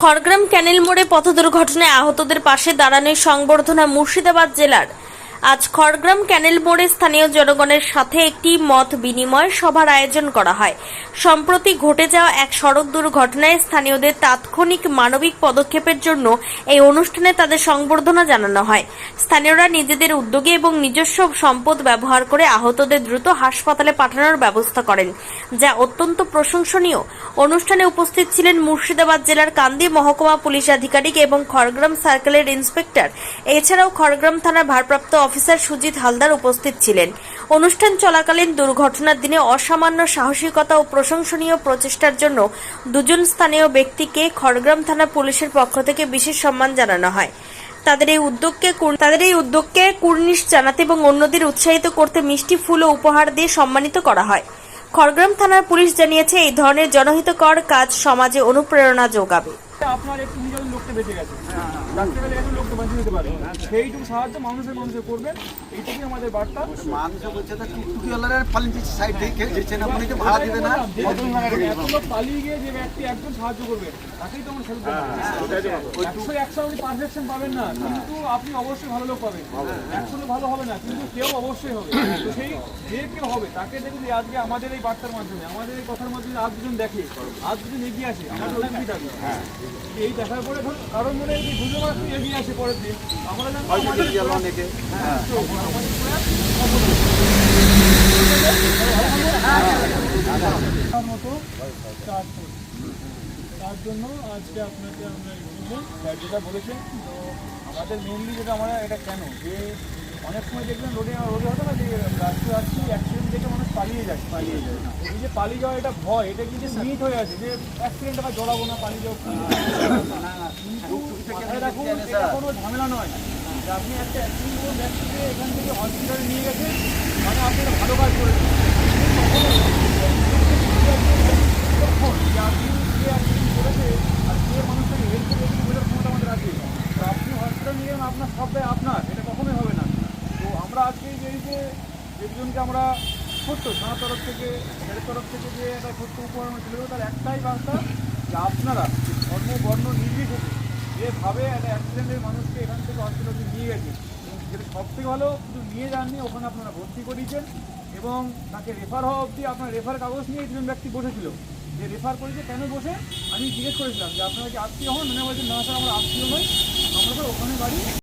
খড়গ্রাম ক্যানেল মোড়ে পথ দুর্ঘটনায় আহতদের পাশে দাঁড়ানোর সংবর্ধনা মুর্শিদাবাদ জেলার আজ খড়গ্রাম ক্যানেল মোড়ে স্থানীয় জনগণের সাথে একটি মত বিনিময় সভার আয়োজন করা হয়। সম্প্রতি ঘটে যাওয়া এক সড়ক দুর্ঘটনায় স্থানীয়দের তাৎক্ষণিক মানবিক পদক্ষেপের জন্য এই অনুষ্ঠানে তাদের সংবর্ধনা জানানো হয়। স্থানীয়রা নিজেদের উদ্যোগে এবং নিজস্ব সম্পদ ব্যবহার করে আহতদের দ্রুত হাসপাতালে পাঠানোর ব্যবস্থা করেন, যা অত্যন্ত প্রশংসনীয়। অনুষ্ঠানে উপস্থিত ছিলেন মুর্শিদাবাদ জেলার কান্দি মহকুমা পুলিশ আধিকারিক এবং খড়গ্রাম সার্কেলের ইন্সপেক্টর। এছাড়াও খড়গ্রাম থানার ভারপ্রাপ্ত অফিসার সুজিত হালদার উপস্থিত ছিলেন। অনুষ্ঠান চলাকালীন দুর্ঘটনার দিনে অসামান্য সাহসিকতা ও প্রশংসনীয় প্রচেষ্টার জন্য দুজন স্থানীয় ব্যক্তিকে খড়গ্রাম থানা পুলিশের পক্ষ থেকে বিশেষ সম্মান জানানো হয়। তাদের এই উদ্যোগকে তাদের এই উদ্যোগকে কুর্নিশ জানাতে এবং অন্যদের উৎসাহিত করতে মিষ্টি ফুল ও উপহার দিয়ে সম্মানিত করা হয়। খড়গ্রাম থানার পুলিশ জানিয়েছে, এই ধরনের জনহিতকর কাজ সমাজে অনুপ্রেরণা যোগাবে। আপনার একটু বেঁচে গেছে গেলে একটু লোককে বাঁচিয়ে দিতে পারে সেইটুকু সাহায্য মানুষের মানুষের করবেন এইটুকুই আমাদের বার্তা। মানুষ বলছে তো টুকটুকি পালিয়ে সাইড দিয়ে কেউ না আপনি ভাড়া দিবে না। এত লোক পালিয়ে গিয়ে যে ব্যক্তি একজন সাহায্য করবে তাকেই তো আমরা সেলুট একশো একশো আপনি পারফেকশন পাবেন না কিন্তু আপনি অবশ্যই ভালো লোক পাবেন। একশো ভালো হবে না কিন্তু কেউ অবশ্যই হবে। তো সেই যে কেউ হবে তাকে দেখুন আজকে আমাদের এই বার্তার মাধ্যমে আমাদের এই কথার মাধ্যমে আজ দুজন দেখে আজ দুজন এগিয়ে আসে আমাদের ওই থাকবে এই দেখার পরে ধরুন কারণ মনে হয় গুজব একটু এগিয়ে আসে পরের দিন। আমরা জানব আমাদের গেল অনেকে তার মতো কাজ তার জন্য আজকে আপনাকে আমরা স্যার যেটা বলেছেন তো আমাদের মেনলি যেটা আমরা এটা কেন? যে অনেক সময় দেখবেন রোডে রোডে হতো না যে রাস্তায় আসছি অ্যাক্সিডেন্ট দেখে মানুষ পালিয়ে যায় পালিয়ে যায় এই যে পালিয়ে যাওয়া এটা ভয় এটা কিন্তু মিট হয়ে আছে যে অ্যাক্সিডেন্ট আবার জড়াবো না পালিয়ে যাব রাখুন এটা কোনো ঝামেলা নয় যে আপনি একটা অ্যাক্সিডেন্ট কোনো ব্যক্তিকে এখান থেকে হসপিটালে নিয়ে গেছেন মানে আপনি একটা ভালো কাজ করেছেন আপনি যে অ্যাক্সিডেন্ট করেছে আর যে মানুষটাকে হেল্প করে এগুলো বোঝার ক্ষমতা আমাদের আছে তো আপনি হসপিটাল নিয়ে আপনার সবটাই আপনার এটা কখনোই হবে না আমরা আজকে এই যে একজনকে আমরা ছোট্ট থানার তরফ থেকে স্যারের তরফ থেকে যে একটা ছোট্ট উপহার ছিল তার একটাই বার্তা যে আপনারা ধর্ম, বর্ণ নির্বিশেষে যেভাবে একটা অ্যাক্সিডেন্টের মানুষকে এখান থেকে হসপিটালে নিয়ে গেছে যেটা সব থেকে ভালো, শুধু নিয়ে যাননি, ওখানে আপনারা ভর্তি করিয়েছেন, এবং তাকে রেফার হওয়া অবধি আপনার রেফার কাগজ নিয়ে একজন ব্যক্তি বসেছিল। যে রেফার করেছে, কেন বসে? আমি জিজ্ঞেস করেছিলাম যে আপনারা কি আত্মীয় হন? মানে বলছেন না স্যার, আমরা আত্মীয় নই, আমরা তো ওখানে বাড়ি